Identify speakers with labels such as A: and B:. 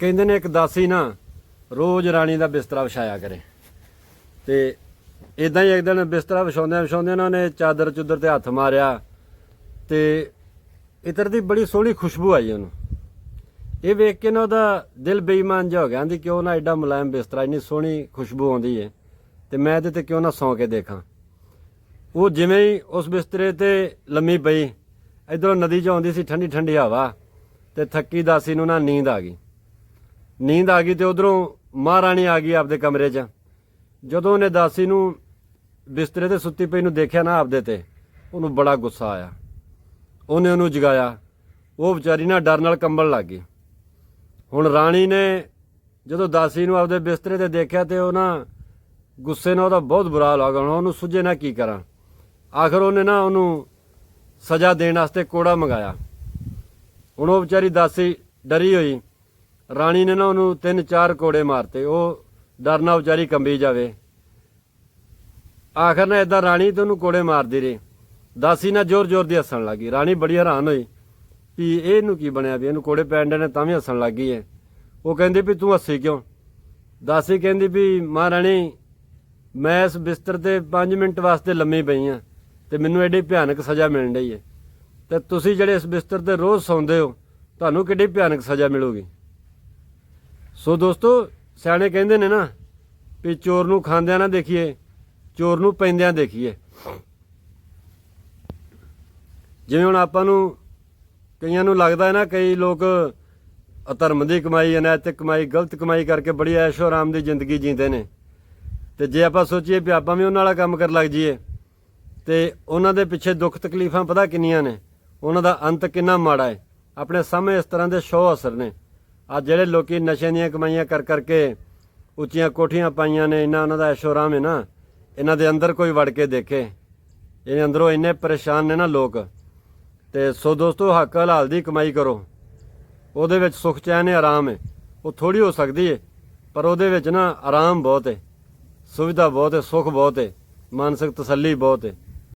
A: ਕਹਿੰਦੇ ਨੇ ਇੱਕ ਦਾਸੀ ਨਾ ਰੋਜ਼ ਰਾਣੀ ਦਾ ਬਿਸਤਰਾ ਵਿਛਾਇਆ ਕਰੇ। ਤੇ ਇਦਾਂ ਹੀ ਇੱਕ ਦਿਨ ਬਿਸਤਰਾ ਵਿਛਾਉਂਦਿਆਂ ਵਿਛਾਉਂਦਿਆਂ ਉਹਨਾਂ ਨੇ ਚਾਦਰ ਚੁੱਦਰ ਤੇ ਹੱਥ ਮਾਰਿਆ ਤੇ ਇਤਰ ਦੀ ਬੜੀ ਸੋਹਣੀ ਖੁਸ਼ਬੂ ਆਈ ਉਹਨੂੰ। ਇਹ ਵੇਖ ਕੇ ਨਾ ਉਹਦਾ ਦਿਲ ਬੇਈਮਾਨ ਜਿਹਾ ਹੋ ਗਿਆ, ਆਂਦੀ ਕਿਉਂ ਨਾ ਐਡਾ ਮੁਲਾਇਮ ਬਿਸਤਰਾ, ਇੰਨੀ ਸੋਹਣੀ ਖੁਸ਼ਬੂ ਆਉਂਦੀ ਹੈ ਤੇ ਮੈਂ ਇਹਦੇ ਤੇ ਕਿਉਂ ਨਾ ਸੌਂ ਕੇ ਦੇਖਾਂ। ਉਹ ਜਿਵੇਂ ਹੀ ਉਸ ਬਿਸਤਰੇ ਤੇ ਲੰਮੀ ਪਈ, ਇਧਰੋਂ ਨਦੀ 'ਚ ਆਉਂਦੀ ਸੀ ਠੰਡੀ ਠੰਡੀ ਹਵਾ, ਤੇ ਥੱਕੀ ਦਾਸੀ ਨੂੰ ਨਾ ਨੀਂਦ ਆ ਗਈ। ਨੀਂਦ ਆ ਗਈ ਤੇ ਉਧਰੋਂ ਮਹਾਰਾਣੀ ਆ ਗਈ ਆਪਦੇ ਕਮਰੇ 'ਚ। ਜਦੋਂ ਉਹਨੇ ਦਾਸੀ ਨੂੰ ਬਿਸਤਰੇ ਤੇ ਸੁੱਤੀ ਪਈ ਨੂੰ ਦੇਖਿਆ ਨਾ ਆਪਦੇ ਤੇ, ਉਹਨੂੰ ਬੜਾ ਗੁੱਸਾ ਆਇਆ। ਉਹਨੇ ਉਹਨੂੰ ਜਗਾਇਆ। ਉਹ ਵਿਚਾਰੀ ਨਾ ਡਰ ਨਾਲ ਕੰਬਣ ਲੱਗ ਗਈ। ਹੁਣ ਰਾਣੀ ਨੇ ਜਦੋਂ ਦਾਸੀ ਨੂੰ ਆਪਦੇ ਬਿਸਤਰੇ ਤੇ ਦੇਖਿਆ ਤੇ ਉਹ ਨਾ ਗੁੱਸੇ ਨਾਲ ਉਹਦਾ ਬਹੁਤ ਬੁਰਾ ਹਾਲ ਹੋ ਗਿਆ। ਹੁਣ ਉਹਨੂੰ ਸੁਝੇ ਨਾ ਕੀ ਕਰਾਂ। ਆਖਰ ਉਹਨੇ ਨਾ ਉਹਨੂੰ ਸਜ਼ਾ ਦੇਣ ਵਾਸਤੇ ਕੋੜਾ ਮੰਗਾਇਆ। ਹੁਣ ਉਹ ਵਿਚਾਰੀ ਦਾਸੀ ਡਰੀ ਹੋਈ। ਰਾਣੀ ਨੇ ਨਾ ਉਹਨੂੰ ਤਿੰਨ ਚਾਰ ਕੋੜੇ ਮਾਰਤੇ, ਉਹ ਡਰ ਨਾਲ ਵਿਚਾਰੀ ਕੰਬੀ ਜਾਵੇ। ਆਖਰ ਨਾ ਇਦਾਂ ਰਾਣੀ ਤੇ ਉਹਨੂੰ ਕੋੜੇ ਮਾਰਦੀ ਰਹੀ। ਦਾਸੀ ਨਾ ਜ਼ੋਰ ਜ਼ੋਰ ਦੀ ਹੱਸਣ ਲੱਗੀ ਰਾਣੀ ਬੜੀ ਹੈਰਾਨ ਹੋਈ ਵੀ ਇਹਨੂੰ ਕੀ ਬਣਿਆ ਵੀ ਇਹਨੂੰ ਕੋੜੇ ਪੈਣ ਦੇ ਨੇ ਤਾਂ ਵੀ ਹੱਸਣ ਲੱਗੀ ਹੈ ਉਹ ਕਹਿੰਦੀ ਵੀ ਤੂੰ ਹੱਸੀ ਕਿਉਂ? ਦਾਸੀ ਕਹਿੰਦੀ ਵੀ ਮਹਾਰਾਣੀ, ਮੈਂ ਇਸ ਬਿਸਤਰ ਤੇ 5 ਮਿੰਟ ਵਾਸਤੇ ਲੰਮੀ ਪਈ ਆ ਤੇ ਮੈਨੂੰ ਐਡੀ ਭਿਆਨਕ ਸਜ਼ਾ ਮਿਲਣ ਡਈ ਹੈ ਤੇ ਤੁਸੀਂ ਜਿਹੜੇ ਇਸ ਬਿਸਤਰ ਤੇ ਰੋਜ਼ ਸੌਂਦੇ ਹੋ, ਤੁਹਾਨੂੰ ਕਿੱਡੀ ਭਿਆਨਕ ਸਜ਼ਾ ਮਿਲੂਗੀ? ਸੋ ਦੋਸਤੋ, ਸਿਆਣੇ ਕਹਿੰਦੇ ਨੇ ਨਾ ਵੀ ਚੋਰ ਨੂੰ ਖਾਂਦਿਆਂ ਨਾ ਦੇਖੀਏ, ਚੋਰ ਨੂੰ ਪੈਂਦਿਆਂ ਦੇਖੀਏ। ਜਿਵੇਂ ਹੁਣ ਆਪਾਂ ਨੂੰ ਕਈਆਂ ਨੂੰ ਲੱਗਦਾ ਹੈ ਨਾ, ਕਈ ਲੋਕ ਅਧਰਮ ਦੀ ਕਮਾਈ, ਅਨੈਤਿਕ ਕਮਾਈ, ਗਲਤ ਕਮਾਈ ਕਰਕੇ ਬੜੀ ਐਸ਼ੋ ਆਰਾਮ ਦੀ ਜ਼ਿੰਦਗੀ ਜੀਂਦੇ ਨੇ। ਤੇ ਜੇ ਆਪਾਂ ਸੋਚੀਏ ਵੀ ਆਪਾਂ ਵੀ ਉਹਨਾਂ ਵਾਲਾ ਕੰਮ ਕਰਨ ਲੱਗ ਜਾਈਏ, ਤੇ ਉਹਨਾਂ ਦੇ ਪਿੱਛੇ ਦੁੱਖ ਤਕਲੀਫਾਂ ਪਤਾ ਕਿੰਨੀਆਂ ਨੇ? ਉਹਨਾਂ ਦਾ ਅੰਤ ਕਿੰਨਾ ਮਾੜਾ ਹੈ? ਆਪਣੇ ਸਾਹਮਣੇ ਇਸ ਤਰ੍ਹਾਂ ਦੇ ਸ਼ੋਅ ਅਸਰ ਨੇ। ਆ ਜਿਹੜੇ ਲੋਕੀ ਨਸ਼ੇ ਦੀਆਂ ਕਮਾਈਆਂ ਕਰ ਕਰਕੇ ਉੱਚੀਆਂ ਕੋਠੀਆਂ ਪਾਈਆਂ ਨੇ, ਇਹਨਾਂ ਉਹਨਾਂ ਦਾ ਐਸ਼ੋਰਾਮ ਹੈ ਨਾ। ਇਹਨਾਂ ਦੇ ਅੰਦਰ ਕੋਈ ਵੜ ਕੇ ਦੇਖੇ। ਇਹਦੇ ਅੰਦਰੋਂ ਇੰਨੇ ਪਰੇਸ਼ਾਨ ਨੇ ਨਾ ਲੋਕ। ਤੇ ਸੋ ਦੋਸਤੋ, ਹੱਕ ਹਲਾਲ ਦੀ ਕਮਾਈ ਕਰੋ। ਉਹਦੇ ਵਿੱਚ ਸੁਖ ਚੈਨ ਹੈ, ਆਰਾਮ ਹੈ। ਉਹ ਥੋੜੀ ਹੋ ਸਕਦੀ ਹੈ, ਪਰ ਉਹਦੇ ਵਿੱਚ ਨਾ ਆਰਾਮ ਬਹੁਤ ਹੈ। ਸੁਵਿਧਾ ਬਹੁਤ ਹੈ, ਸੁਖ ਬਹੁਤ ਹੈ। ਮਾਨਸਿਕ ਤਸੱਲੀ ਬਹੁਤ ਹੈ।